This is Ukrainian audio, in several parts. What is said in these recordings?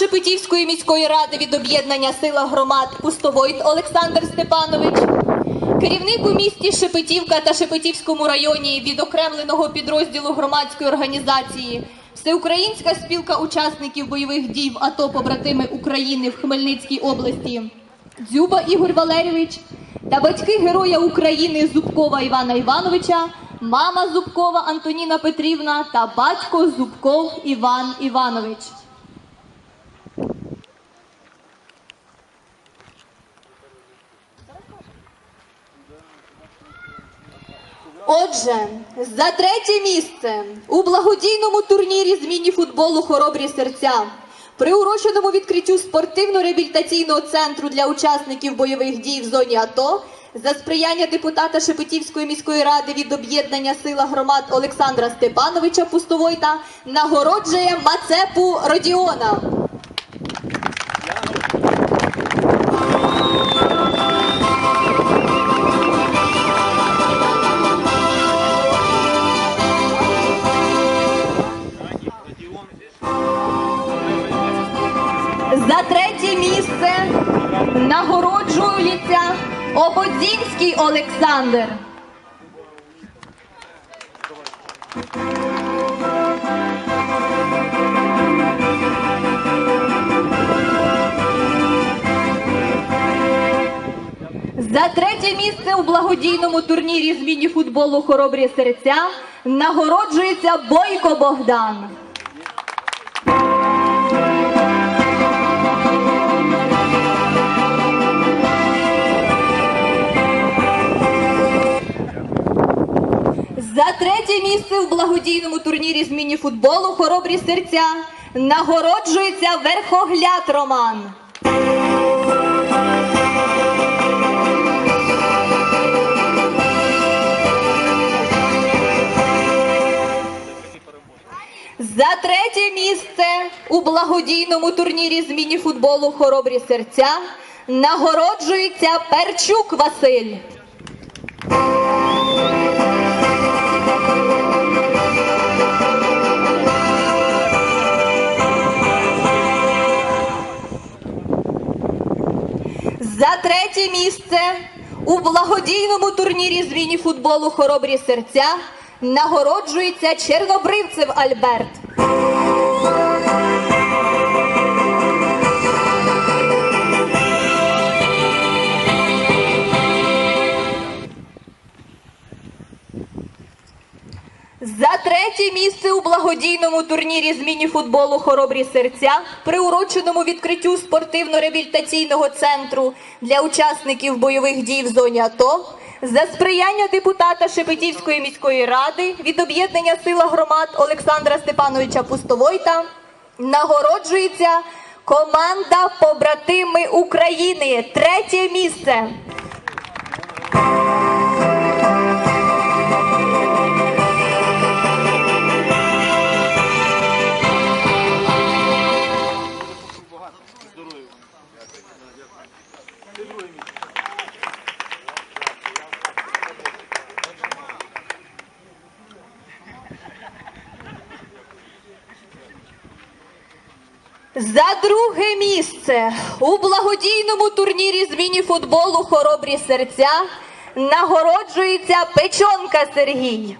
Шепетівської міської ради від об'єднання Сила громад Пустовойт Олександр Степанович, керівник у місті Шепетівка та Шепетівському районі відокремленого підрозділу громадської організації Всеукраїнська спілка учасників бойових дій АТО побратими України в Хмельницькій області Дзюба Ігор Валерійович та батьки Героя України Зубкова Івана Івановича, мама Зубкова Антоніна Петрівна та батько Зубков Іван Іванович. Отже, за третє місце у благодійному турнірі з міні-футболу Хоробрі серця, приуроченому відкриттю спортивно-реабілітаційного центру для учасників бойових дій в зоні АТО за сприяння депутата Шепетівської міської ради від об'єднання Сила громад Олександра Степановича Пустовойта нагороджує Мацепу Родіона. За третє місце нагороджується Ободзінський Олександр. За третє місце у благодійному турнірі з міні-футболу Хоробрі серця нагороджується Бойко Богдан. Місце в благодійному турнірі з міні-футболу Хоробрі серця нагороджується Верхогляд Роман. За третє місце у благодійному турнірі з міні-футболу Хоробрі серця нагороджується Перчук Василь. Місце у благодійному турнірі з міні-футболу Хоробрі серця нагороджується Чернобривцев Альберт. Третє місце у благодійному турнірі з міні-футболу Хоробрі серця, приуроченому відкриттю спортивно-реабілітаційного центру для учасників бойових дій в зоні АТО, за сприяння депутата Шепетівської міської ради від об'єднання Сила громад Олександра Степановича Пустовойта нагороджується команда Побратими України. Третє місце. За друге місце у благодійному турнірі з міні-футболу Хоробрі серця нагороджується Печонка Сергій.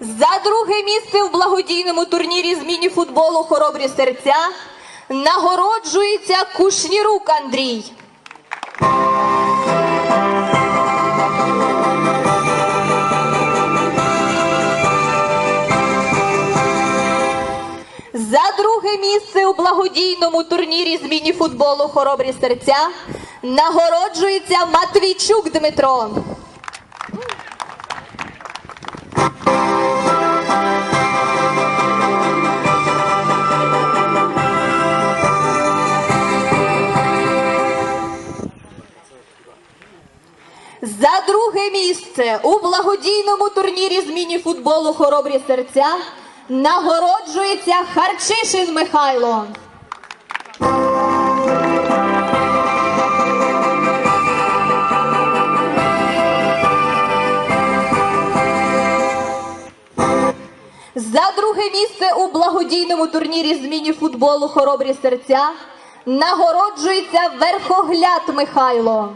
За друге місце в благодійному турнірі з міні-футболу Хоробрі серця нагороджується Кушнірук Андрій. Місце у благодійному турнірі з міні-футболу Хоробрі серця нагороджується Матвійчук Дмитро. За друге місце у благодійному турнірі з міні-футболу Хоробрі серця нагороджується Харчишин Михайло. За друге місце у благодійному турнірі з міні-футболу Хоробрі серця нагороджується верхогляд Михайло.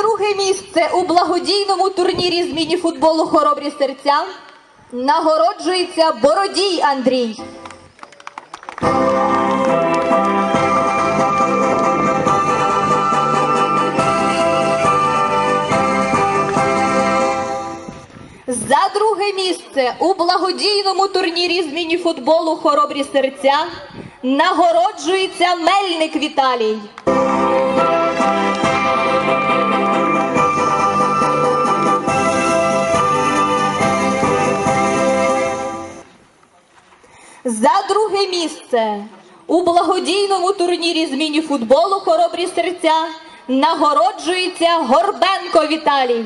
Друге місце у благодійному турнірі з міні-футболу Хоробрі серця нагороджується Бородій Андрій. За друге місце у благодійному турнірі з міні-футболу Хоробрі серця нагороджується Мельник Віталій. За друге місце у благодійному турнірі з міні-футболу Хоробрі серця нагороджується Горбенко Віталій.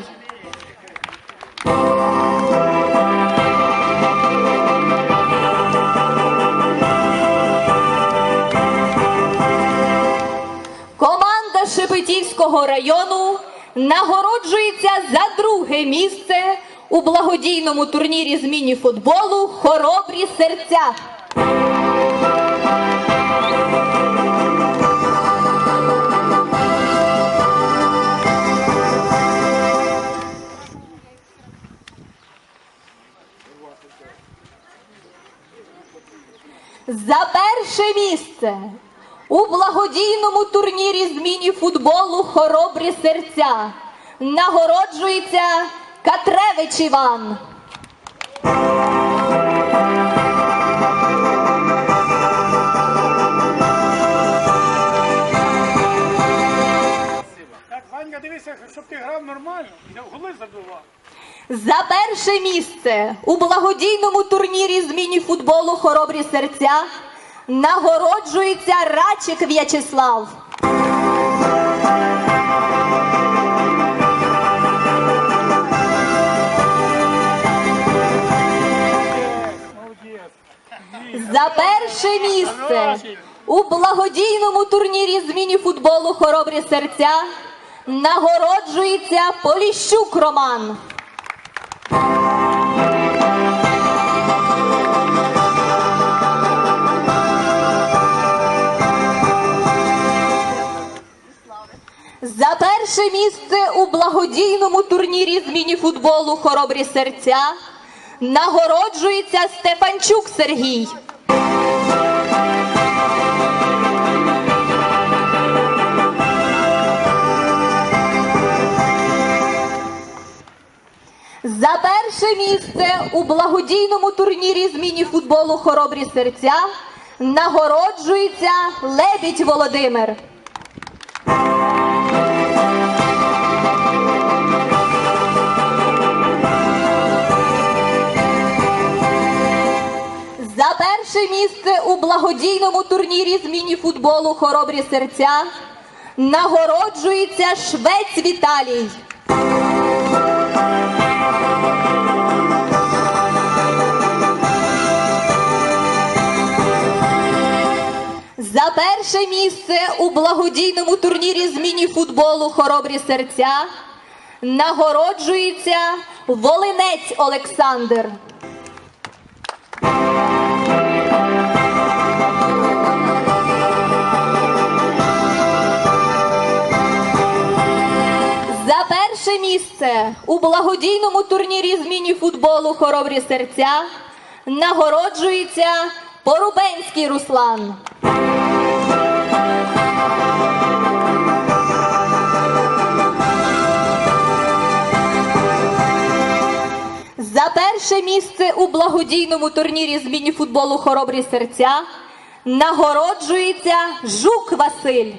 Команда Шепетівського району нагороджується за друге місце у благодійному турнірі з міні-футболу Хоробрі серця. За перше місце у благодійному турнірі з міні-футболу Хоробрі серця нагороджується Катревич Іван. Так, Ванька, дивися, щоб ти грав нормально, в голи забивав. За перше місце у благодійному турнірі з міні-футболу Хоробрі серця нагороджується Рачик В'ячеслав. За перше місце у благодійному турнірі з міні-футболу Хоробрі серця нагороджується Поліщук Роман. За перше місце у благодійному турнірі з міні-футболу Хоробрі серця нагороджується Стефанчук Сергій. Перше місце у благодійному турнірі з міні-футболу Хоробрі серця нагороджується Лебідь Володимир. За перше місце у благодійному турнірі з міні-футболу Хоробрі серця нагороджується Швець Віталій. Місце у благодійному турнірі з міні-футболу Хоробрі серця нагороджується Волинець Олександр. За перше місце у благодійному турнірі з міні-футболу Хоробрі серця нагороджується Порубенський Руслан. За перше місце у благодійному турнірі з міні-футболу Хоробрі серця нагороджується Жук Василь.